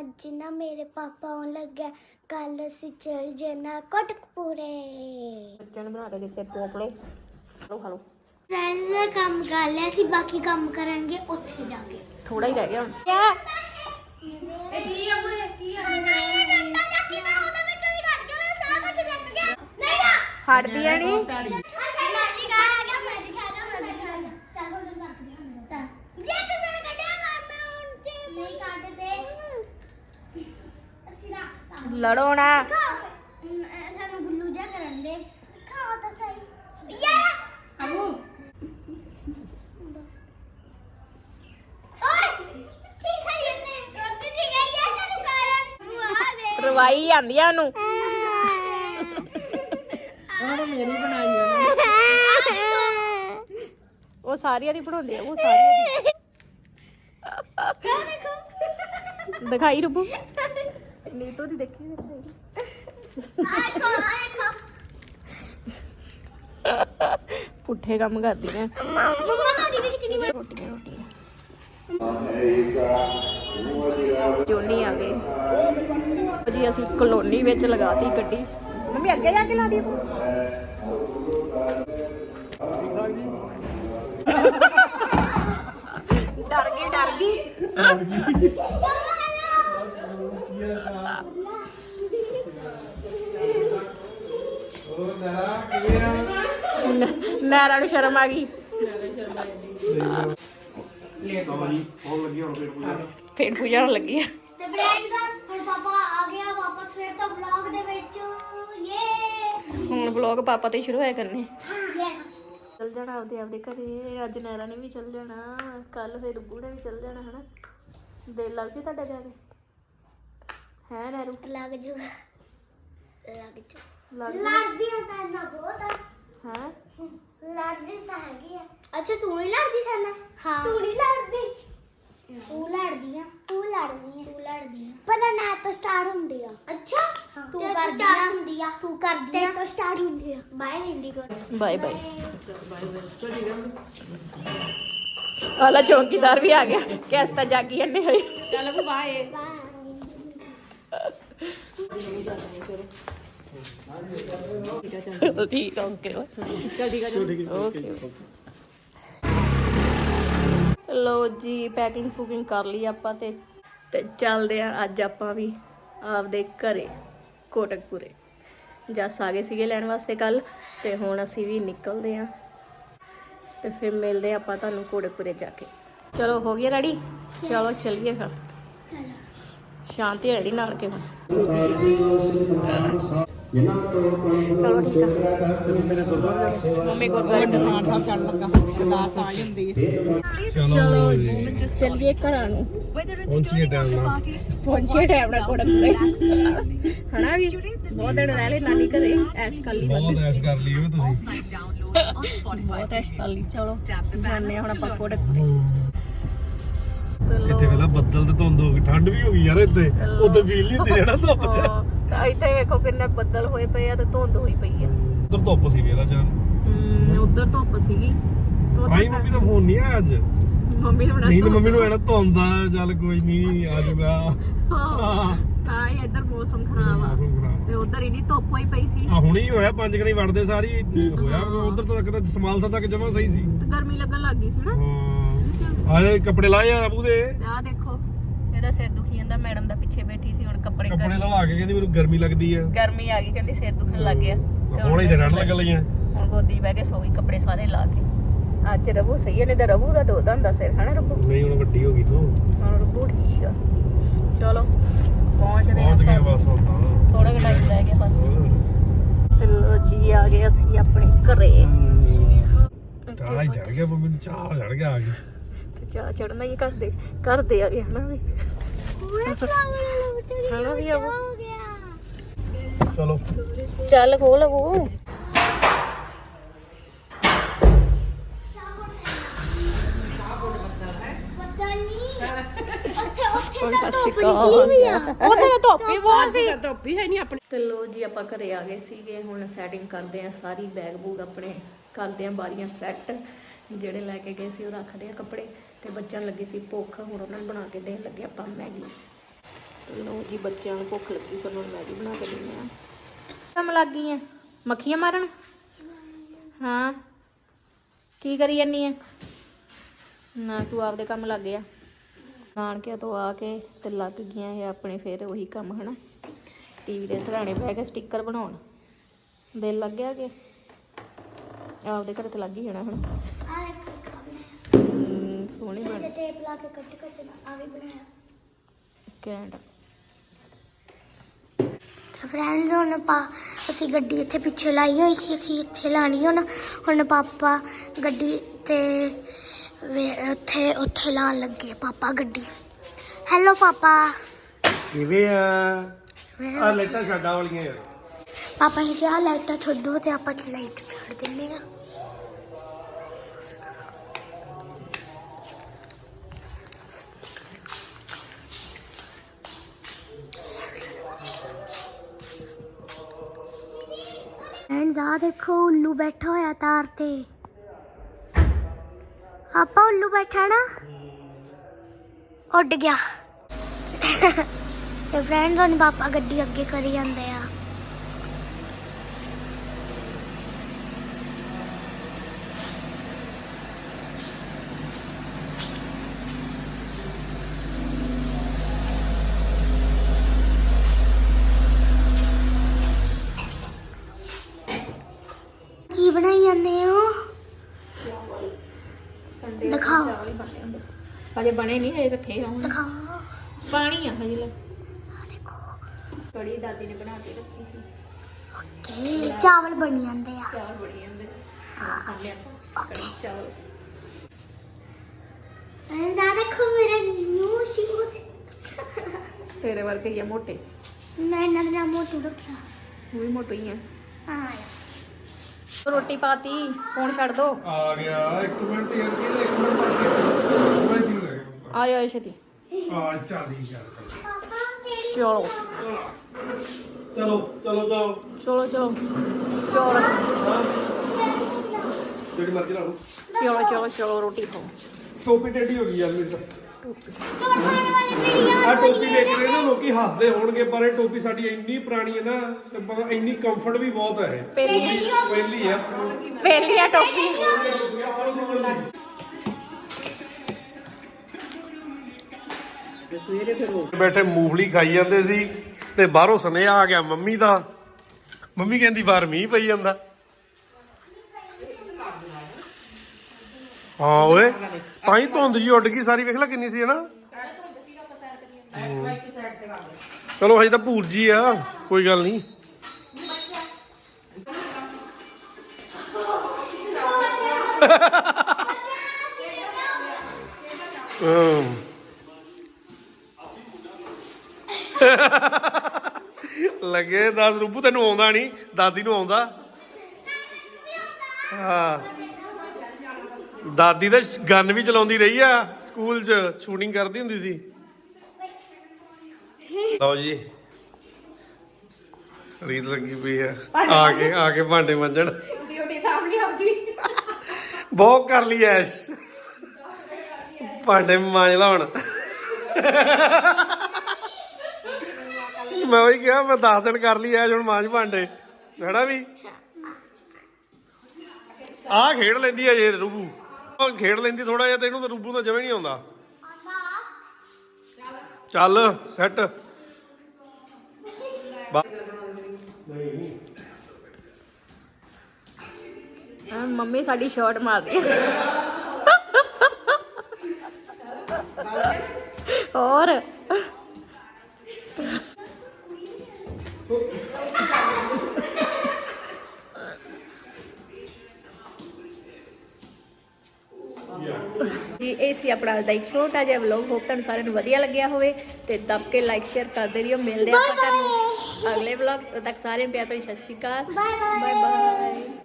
ਅੱਜ ਨਾ ਮੇਰੇ ਪਾਪਾ ਆਉਣ ਲੱਗਾ ਕੱਲ ਅਸੀਂ ਚਲ ਜਾਣਾ ਕੋਟਕਪੂਰੇ। ਬੱਚਿਆਂ ਨੇ ਬਣਾ ਕੇ ਦਿੱਤੇ ਪੋਪਲੇ ਲੋ ਖਾ ਲੋ ਫਰੈਂਡਸ ਨੇ ਕੰਮ ਕਰ ਲਿਆ ਸੀ ਬਾਕੀ ਕੰਮ ਕਰਾਂਗੇ ਉੱਥੇ ਜਾ ਕੇ। ਥੋੜਾ ਹੀ ਰਹਿ ਗਿਆ ਹੁਣ। ਇਹ ਕੀ ਆ ਓਏ? ਕੀ ਆ? ਡੰਡਾ ਚੱਕ ਕੇ ਮੈਂ ਉਹਦੇ ਵਿੱਚੋਂ ਹੀ ਕੱਢ ਕੇ ਮੈਂ ਸਾਰਾ ਕੁਝ ਰੱਖ ਗਿਆ। ਨਹੀਂ ਨਾ। ਹਟਦੀਆਂ ਨਹੀਂ ਅੱਛਾ ਮੈਜਿਕ ਆ ਗਿਆ ਮੈਜਿਕ ਆ ਗਿਆ ਮੈਜਿਕ ਆ ਗਿਆ ਚੱਲ ਉਹ ਦਿਨ ਰੱਖ ਦੇ ਚੱਲ ਜੇ ਕਿਸੇ ਨੇ ਕੱਢਿਆ ਬਾਅਦ ਮੈਂ ਹੁਣ ਤੇ ਨਹੀਂ ਕੱਢਦੇ ਅਸੀਂ ਰੱਖਤਾ ਲੜੋ ਨਾ ਸਾਨੂੰ ਗੁੱਲੂ ਜਿਹਾ ਕਰਨ ਦੇ ਖਾਓ ਤਾਂ ਸਹੀ ਯਾਰ ਅਬੂ ਓਏ ਕੀ ਖਾਈ ਨੇ ਕੁਝ ਨਹੀਂ ਗਈ ਯਾਰ ਤੈਨੂੰ ਕਾਰਨ ਬੁਆ ਦੇ ਰਵਾਈ ਆਂਦੀਆਂ ਨੂੰ ਉਹ ਸਾਰੀਆਂ ਦੀ ਬਣਾਉਂਦੇ ਆ ਉਹ ਸਾਰੀਆਂ ਦੀ। ਦਿਖਾਈ ਰੁਬੂ। ਨੀਤੋ ਦੀ ਦੇਖੀ ਪੁੱਠੇ ਕੰਮ ਕਰਦੀਆਂ ਮੰਮਾ ਤੁਹਾਡੀ ਵੀ ਕਿਚਨੀ ਬਣ ਰੋਟੀਆਂ ਆ ਗਏ। ਜੀ ਅਸੀਂ ਕਲੋਨੀ ਵਿੱਚ ਲਗਾਤੀ ਗੱਡੀ। ਮੰਮੀ ਅੱਗੇ ਜਾ ਕੇ ਲਾ ਦੀ ਡਰ ਗਈ। ਡਰ ਗਈ। ਨਾਰਾ ਨੂੰ ਸ਼ਰਮ ਆ ਗਈ। ਫੇਰ ਪੂਜਾ ਹੋਣ ਲੱਗੀ ਆ। ਤੇ ਫਰੈਂਡਸ ਹੁਣ ਪਾਪਾ ਆ ਗਿਆ ਵਾਪਸ ਫਿਰ ਤੋਂ ਵਲੌਗ ਦੇ ਵਿੱਚ। ਯੇ ਹੁਣ ਵਲੌਗ ਪਾਪਾ ਤੇ ਸ਼ੁਰੂ ਹੋਇਆ ਕਰਨੇ। ਯੈਸ ਚੱਲ ਜਾਣਾ ਆਪਦੇ ਆਪਦੇ ਘਰੇ ਅੱਜ ਨੈਰਾ ਨੇ ਵੀ ਚੱਲ ਜਾਣਾ ਕੱਲ ਫਿਰ ਨੇ ਵੀ ਚੱਲ ਜਾਣਾ ਹਨਾ? ਦਿਲ ਲੱਗ ਜੀ ਤੁਹਾਡਾ ਜਾ ਕੇ ਹੈ ਨੈਰੂ ਲੱਗ ਜੂਗਾ ਲੱਗ ਜੂ। ਲੱਗ ਲੜਦੀ ਹਾਂ ਤਾਂ ਨਾ ਬਹੁਤ ਆ ਹੈ ਲੜਦੀ ਤਾਂ ਹੈਗੀ ਆ ਅੱਛਾ ਤੂੰ ਨਹੀਂ ਲੜਦੀ ਸਾਨਾ ਹਾਂ ਤੂੰ ਨਹੀਂ ਲੜਦੀ ਤੂੰ ਲੜਦੀ ਆ ਤੂੰ ਲੜਦੀ ਆ ਤੂੰ ਲੜਦੀ ਆ ਪਰ ਨਾ ਤਾਂ ਸਟਾਰਟ ਹੁੰਦੀ ਆ ਅੱਛਾ ਤੂੰ ਕਰਦੀ ਆ ਹੁੰਦੀ ਆ ਤੂੰ ਕਰਦੀ ਆ ਤਾਂ ਸਟਾਰਟ ਹੁੰਦੀ ਆ ਬਾਏ ਇੰਡੀਗੋ ਬਾਏ ਬਾਏ ਆਲਾ ਚੌਂਕੀਦਾਰ ਵੀ ਆ ਗਿਆ ਕੈਸ ਤਾਂ ਜਾਗੀ ਅੰਨੇ ਹੋਈ ਚੱਲ ਬੂ ਬਾਏ ਠੀਕ ਆ ਓਕੇ ਚੱਲ ਠੀਕ ਆ ਓਕੇ ਲੋ ਜੀ ਪੈਕਿੰਗ ਫੁਕਿੰਗ ਕਰ ਲਈ ਆਪਾਂ ਤੇ। ਤੇ ਚੱਲਦੇ ਆ ਅੱਜ ਆਪਾਂ ਵੀ ਆਪਦੇ ਘਰੇ ਕੋਟਕਪੂਰੇ। ਜੱਸ ਆ ਗਏ ਸੀਗੇ ਲੈਣ ਵਾਸਤੇ ਕੱਲ ਤੇ ਹੁਣ ਅਸੀਂ ਵੀ ਨਿਕਲਦੇ ਆ। ਤੇ ਫਿਰ ਮਿਲਦੇ ਆਪਾਂ ਤੁਹਾਨੂੰ ਕੋਟਕਪੂਰੇ ਜਾ ਕੇ। ਚਲੋ ਹੋ ਗਿਆ ਰੈਡੀ ਚਲੋ ਚੱਲੀਏ ਫਿਰ। ਚਲੋ। ਸ਼ਾਂਤੀ ਹੈ ਨਾਲ ਕੇ ਹੁਣ। ਚਲੋ ਠੀਕ ਆ। ਮੰਮੀ ਗੁਰਦੁਆਰੇ ਚ ਖਾਨ ਸਾਹਿਬ ਚੜ੍ਹਨ ਲੱਗਾ। ਅਰਦਾਸ ਆ ਜਾਂਦੀ ਹੈ। ਚਲੋ ਜੀ। ਚੱਲੀਏ ਘਰਾਂ ਨੂੰ। ਪਹੁੰਚੀਏ ਟਾਈਮ ਨਾਲ। ਪਹੁੰਚੇ ਟਾਈਮ ਨਾਲ ਕੋਟਕਪੂਰੇ ਹਨਾ ਵੀ? ਬਹੁਤ ਦਿਨ ਰਹਿ ਲਏ ਨਾਨੀ ਘਰੇ ਐਸ਼ ਕਰ ਲਈ ਬਹੁਤ ਐਸ਼ ਕਰ ਲਈ ਓਏ ਤੁਸੀਂ। ਬਹੁਤ ਐਸ਼ ਕਰ ਲਈ ਚਲੋ। ਜਾਣੇ ਹੁਣ ਆਪਾਂ ਕੋਟਕਪੂਰੇ ਚਲੋ ਇੱਥੇ ਵੇਲਾ ਬੱਦਲ ਤੇ ਧੁੰਦ ਹੋ ਗਈ ਠੰਡ ਵੀ ਹੋ ਗਈ ਯਾਰ ਇੱਥੇ। ਫੀਲ ਨਹੀਂ ਹੁੰਦੀ ਜਿਹੜਾ ਧੁੱਪ ਚ। ਹਾਂ, ਇੱਥੇ ਵੇਖੋ ਕਿੰਨੇ ਬੱਦਲ ਹੋਏ ਪਏ ਆ ਤੇ ਧੁੰਦ ਹੋਈ ਪਈ ਆ। ਉਧਰ ਧੁੱਪ ਸੀ ਵੇਲਾ ਜਾਨ ਹਮ, ਉਧਰ ਧੁੱਪ ਸੀਗੀ। ਤੋ ਆਈ ਮੰਮੀ ਦਾ ਫੋਨ ਨਹੀਂ ਆਇਆ ਅੱਜ? ਮੰਮੀ ਨੂੰ ਨਹੀਂ ਤਾਂ ਮੰਮੀ ਨੂੰ ਐਨਾ ਧੁੰਦ ਚੱਲ ਕੋਈ ਨਹੀਂ ਆ ਜਾਊਗਾ। ਹਾਂ ਤਾਂ ਹੀ ਇੱਧਰ ਮੌਸਮ ਖਰਾਬ ਆ। ਮੌਸਮ ਖਰਾਬ। ਤੇ ਉਧਰ ਇੰਨੀ ਧੁੱਪ ਹੋਈ ਪਈ ਸੀ। ਆ ਹੁਣੇ ਹੀ ਹੋਇਆ ਪੰਜ ਕਣੀ ਵੜਦੇ ਸਾਰੀ ਹੋਇਆ ਉਧਰ ਤੱਕ ਤਾਂ ਸਮਾਲਸਾ ਤੱਕ ਜਮਾ ਸਹੀ ਸੀ। ਤੇ ਗਰਮੀ ਲੱਗਣ ਲੱਗ ਗਈ ਸੀ ਨਾ। ਹਾਂ। ਆਏ ਕੱਪੜੇ ਲਾਏ ਆ ਅਬੂ ਦੇ ਤੇ ਆ ਦੇਖੋ ਇਹਦਾ ਸਿਰ ਦੁਖੀ ਜਾਂਦਾ ਮੈਡਮ ਦਾ ਪਿੱਛੇ ਬੈਠੀ ਕੱਪੜੇ ਕੱਪੜੇ ਕਰ। ਲਵਾ ਕੇ ਕਹਿੰਦੀ ਮੈਨੂੰ ਗਰਮੀ ਲੱਗਦੀ ਆ। ਗਰਮੀ ਆ ਗਈ ਕਹਿੰਦੀ ਸਿਰ ਦੁਖਣ ਲੱਗ ਗਿਆ। ਤੇ ਹੁਣ ਹੀ ਤੇ ਠੰਡ ਲੱਗਣ ਲੱਗੀਆਂ। ਹੁਣ ਗੋਦੀ ਬਹਿ ਕੇ ਸੋ ਗਈ ਕੱਪੜੇ ਸਾਰੇ ਲਾ ਕੇ। ਅੱਜ ਰਬੂ ਸਹੀ ਹੈ ਨਹੀਂ ਤਾਂ ਰਬੂ ਦਾ ਦੋਦਾ ਹੁੰਦਾ ਸਿਰ ਹਨਾ ਰਬੂ ਨਹੀਂ ਹੁਣ ਵੱਡੀ ਹੋ ਗਈ ਤੂੰ। ਹੁਣ ਰਬੂ ਠੀਕ ਆ। ਚਲੋ। ਪਹੁੰਚਦੇ ਪਹੁੰਚ ਗਏ ਆ ਬਸ ਹੁਣ ਥੋੜਾ ਜਿਹਾ ਟਾਈਮ ਰਹਿ ਗਿਆ ਬਸ। ਚਲੋ ਜੀ ਆ ਗਏ ਅਸੀਂ ਆਪਣੇ ਘਰੇ। ਚਾਹ ਹੀ ਚੜ ਗਿਆ ਮੰਮੀ ਨੂੰ ਚਾਹ ਚੜ ਗਿਆ ਆ ਗਈ ਤੇ ਚਾਹ ਚੜਨਾ ਹੀ ਕਰਦੇ ਕਰਦੇ ਆ ਗਏ ਹਨਾ ਵੀ। ਹਨਾ ਵੀ ਆਵੋ ਹੋ ਗਿਆ ਚਲੋ। ਚੱਲ ਖੋਲ ਉਹ ਪਤਾ ਨਹੀਂ ਉੱਥੇ ਉੱਥੇ ਹੁਣ ਤਾਂ ਸਤਿ ਸ਼੍ਰੀ ਧੁੱਪ ਨਿਕਲੀ ਵੀ ਆ ਉੱਥੇ ਤਾਂ ਧੁੱਪ ਹੀ ਬਹੁਤ ਸੀ ਧੁੱਪ ਹੀ ਹੈ ਨਹੀਂ ਆਪਣੀ ਤੇ ਲੋ ਜੀ ਆਪਾਂ ਘਰੇ ਆ ਗਏ ਸੀਗੇ। ਹੁਣ ਸੈਟਿੰਗ ਕਰਦੇ ਆ ਸਾਰੀ ਬੈਗ ਬੂਗ ਆਪਣੇ। ਕਰਦੇ ਆ ਬਾਰੀਆਂ ਸੈੱਟ ਜਿਹੜੇ ਲੈ ਕੇ ਗਏ ਸੀ ਉਹ ਰੱਖਦੇ ਆ ਕੱਪੜੇ। ਤੇ ਬੱਚਿਆਂ ਨੂੰ ਲੱਗੀ ਸੀ ਭੁੱਖ ਹੁਣ ਉਹਨਾਂ ਨੂੰ ਬਣਾ ਕੇ ਦੇਣ ਲੱਗੇ ਆਪਾਂ ਮੈਗੀ। ਲੋ ਜੀ ਬੱਚਿਆਂ ਨੂੰ ਭੁੱਖ ਲੱਗੀ ਸਾਨੂੰ ਮੈਗੀ ਬਣਾ ਕੇ ਦਿੰਦੇ ਆ ਕੰਮ ਲੱਗ ਗਈ ਆ ਮੱਖੀਆਂ ਮਾਰਨ? ਹਾਂ। ਕੀ ਕਰੀ ਜਾਨੀ ਆ ਨਾ ਤੂੰ ਆਪਦੇ ਕੰਮ ਲੱਗ ਗਿਆ। ਨਾਨਕਿਆਂ ਤੋਂ ਆ ਕੇ ਤੇ ਲੱਗ ਗਈਆਂ ਇਹ ਆਪਣੇ ਫੇਰ ਉਹੀ ਕੰਮ ਹਨਾ? ਟੀਵੀ ਦੇ ਸਰਾਣੇ ਬਹਿ ਕੇ ਸਟicker ਬਣਾਉਣ। ਦਿਲ ਲੱਗ ਗਿਆ ਕਿ ਆਪਦੇ ਘਰੇ ਤੇ ਲੱਗ ਹੀ ਜਾਣਾ ਹੁਣ ਆ ਇੱਕ ਆ ਬਣਾਇਆ ਹਮ, ਸੋਹਣੀ ਬਣ। ਜੇ ਟੇਪ ਲਾ ਕੇ ਕੱਟ ਕੱਟ ਆ ਵੀ ਬਣਾਇਆ। ਕੈਂਟ ਤੇ ਫਰੈਂਡਸ ਹੁਣ ਪਾ ਅਸੀਂ ਗੱਡੀ ਇੱਥੇ ਪਿੱਛੇ ਲਾਈ ਹੋਈ ਸੀ ਅਸੀਂ ਇੱਥੇ ਲਾਣੀ ਹੁਣ। ਹੁਣ ਪਾਪਾ ਗੱਡੀ ਤੇ ਉੱਥੇ ਉੱਥੇ ਲਾਣ ਲੱਗੇ ਪਾਪਾ ਗੱਡੀ। ਹੈਲੋ ਪਾਪਾ। ਕਿਵੇਂ ਆ? ਆ ਲੈਟਾਂ ਛੱਡਾਂ ਵਾਲੀਆਂ ਯਾਰ। ਪਾਪਾ ਨੇ ਕਿਹਾ ਲਾਈਟਾਂ ਛੱਡੋ ਤੇ ਆਪਾਂ ਲਾਈਟ ਛੱਡ ਦਿੰਦੇ ਆ। ਫਰੈਂਡਸ ਆ ਦੇਖੋ ਉੱਲੂ ਬੈਠਾ ਹੋਇਆ ਤਾਰ ਤੇ। ਆਪਾਂ ਉੱਲੂ ਬੈਠਾ ਨਾ, ਉੱਡ ਗਿਆ। ਤੇ ਫਰੈਂਡਸ ਹੁਣ ਪਾਪਾ ਗੱਡੀ ਅੱਗੇ ਕਰੀ ਜਾਂਦੇ ਆ। ਕੀ ਬਣਾਈ ਜਾਂਦੇ ਹੋ? ਸੰਡੇ ਦਿਖਾਓ। ਚਾਵਲ ਹੀ ਬਣੇ ਹੁੰਦੇ। ਹਜੇ ਬਣੇ ਨਹੀਂ ਹਜੇ ਰੱਖੇ ਆ ਹੁਣ। ਦਿਖਾਓ। ਪਾਣੀ ਆ ਹਜੇ ਲੈ। ਆ ਦੇਖੋ। ਕੜੀ ਦਾਦੀ ਨੇ ਬਣਾ ਕੇ ਰੱਖੀ ਸੀ। ਕੀ ਚਾਵਲ ਬਣ ਜਾਂਦੇ ਆ। ਚਾਵਲ ਬਣੀ ਜਾਂਦੇ। ਖਾਂਦੇ ਆਪਾਂ ਕੜੀ ਚਾਵਲ। ਆ ਦੇਖੋ ਮੇਰੇ ਨਿਊ ਸ਼ੂਜ਼ ਤੇਰੇ ਵਰਗੇ ਹੀ ਆ ਮੋਟੇ। ਮੈਂ ਇਹਨਾਂ ਦਾ ਨਾਮ ਮੋਟੂ ਰੱਖਿਆ। ਉਹ ਵੀ ਮੋਟੇ ਹੀ ਆ। ਹਾਂ। ਰੋਟੀ ਪਾਤੀ ਫੋਨ ਛੱਡ ਦੋ। ਆ ਗਿਆ ਇੱਕ ਮਿੰਟ ਯਾਰ ਕਿਹਦੇ ਇੱਕ ਮਿੰਟ ਪਾਸੇ ਮੈਂ ਸੀ ਲੱਗੇ ਬਸ ਆਇਓ ਆਇਓ ਛੇਤੀ। ਆ ਚੱਲ ਯਾਰ ਚਲੋ। ਚਲੋ। ਚਲੋ ਚਲੋ ਚਲੋ ਚਲੋ। ਚਲੋ। ਜਿਹੜੀ ਮਰਜ਼ੀ ਲਾ ਲਓ ਚਲੋ ਚਲੋ ਚਲੋ ਰੋਟੀ ਖਾਓ। ਟੋਪੀ ਟੇਢੀ ਹੋ ਗਈ ਯਾਰ ਮੇਰੀ ਤਾਂ। ਚੋਰ ਵਾਲੀ ਆ ਟੋਪੀ ਦੇਖ ਕੇ ਨਾ ਲੋਕੀ ਹੱਸਦੇ ਹੋਣਗੇ ਪਰ ਇਹ ਟੋਪੀ ਸਾਡੀ ਇੰਨੀ ਪੁਰਾਣੀ ਹੈ ਨਾ ਤੇ ਪਰ ਇੰਨੀ ਕੰਫਰਟ ਵੀ ਬਹੁਤ ਹੈ ਇਹ। ਪਹਿਲੀ ਪਹਿਲੀ ਹੈ ਪਹਿਲੀ ਆ ਟੋਪੀ। ਬੈਠੇ ਮੂੰਗਫਲੀ ਖਾਈ ਜਾਂਦੇ ਸੀ ਤੇ ਬਾਹਰੋਂ ਸੁਨੇਹਾ ਆ ਗਿਆ ਮੰਮੀ ਦਾ। ਮੰਮੀ ਕਹਿੰਦੀ ਬਾਹਰ ਮੀਂਹ ਪਈ ਜਾਂਦਾ। ਹਾਂ ਓਏ। ਤਾਂ ਹੀ ਧੁੰਦ ਜੀ ਉੱਡ ਗਈ ਸਾਰੀ ਵੇਖ ਲੈ ਕਿੰਨੀ ਸੀ ਹਨਾ। ਚਲੋ ਹਜੇ ਤਾਂ ਭੂਲ ਜੀ ਆ ਕੋਈ ਗੱਲ ਨਹੀਂ। ਲੱਗੇ ਦੱਸ ਰੂਪੂ ਤੈਨੂੰ ਆਉਂਦਾ ਨਹੀਂ ਦਾਦੀ ਨੂੰ ਆਉਂਦਾ। ਹਾਂ। ਦਾਦੀ ਤਾਂ ਗਨ ਵੀ ਚਲਾਉਂਦੀ ਰਹੀ ਆ ਸਕੂਲ 'ਚ ਸ਼ੂਟਿੰਗ ਕਰਦੀ ਹੁੰਦੀ ਸੀ। ਲਓ ਜੀ। ਰੀਤ ਲੱਗੀ ਪਈ ਆ। ਆ ਕੇ ਆ ਕੇ ਭਾਂਡੇ ਮੰਜਣ। ਡਿਊਟੀ ਸਾਹਮਣੇ ਆਉਂਦੀ। ਬਹੁਤ ਕਰ ਲਈ ਐਸ਼ ਭਾਂਡੇ ਮਾਂਜ ਲਾ ਹੁਣ। ਮੈਂ ਉਹੀ ਕਿਹਾ ਮੈਂ 10 ਦਿਨ ਕਰ ਲਈ ਐਸ਼ ਹੁਣ ਮਾਂਜ ਭਾਂਡੇ। ਹੈਨਾ ਵੀ? ਆ ਖੇਡ ਲੈਂਦੀ ਆ ਜੇ ਰੂਬੂ ਉਹ ਖੇਡ ਲੈਂਦੀ ਥੋੜਾ ਜਿਹਾ ਤੇ ਇਹਨੂੰ ਤਾਂ ਰੂਬੂ ਤਾਂ ਜਮੇ ਨਹੀਂ ਆਉਂਦਾ। ਚੱਲ ਸੈੱਟ ਮੰਮੀ ਸਾਡੀ ਸ਼ਰਟ ਮਾਰਦੀ ਹੋਰ। ਜੀ ਇਹ ਸੀ ਆਪਣਾ ਅੱਜ ਦਾ ਇੱਕ ਛੋਟਾ ਜਿਹਾ ਵਲੌਗ ਹੋਪ ਤੁਹਾਨੂੰ ਸਾਰਿਆਂ ਨੂੰ ਵਧੀਆ ਲੱਗਿਆ ਹੋਵੇ ਤੇ ਦੱਬ ਕੇ ਲਾਈਕ ਸ਼ੇਅਰ ਕਰਦੇ ਰਹੀਓ ਮਿਲਦੇ ਆਪਾਂ ਤੁਹਾਨੂੰ ਅਗਲੇ ਵਲੌਗ ਤੱਕ। ਸਾਰਿਆਂ ਨੂੰ ਪਿਆਰ ਭਰੀ ਸਤਿ ਸ਼੍ਰੀ ਅਕਾਲ। Bye bye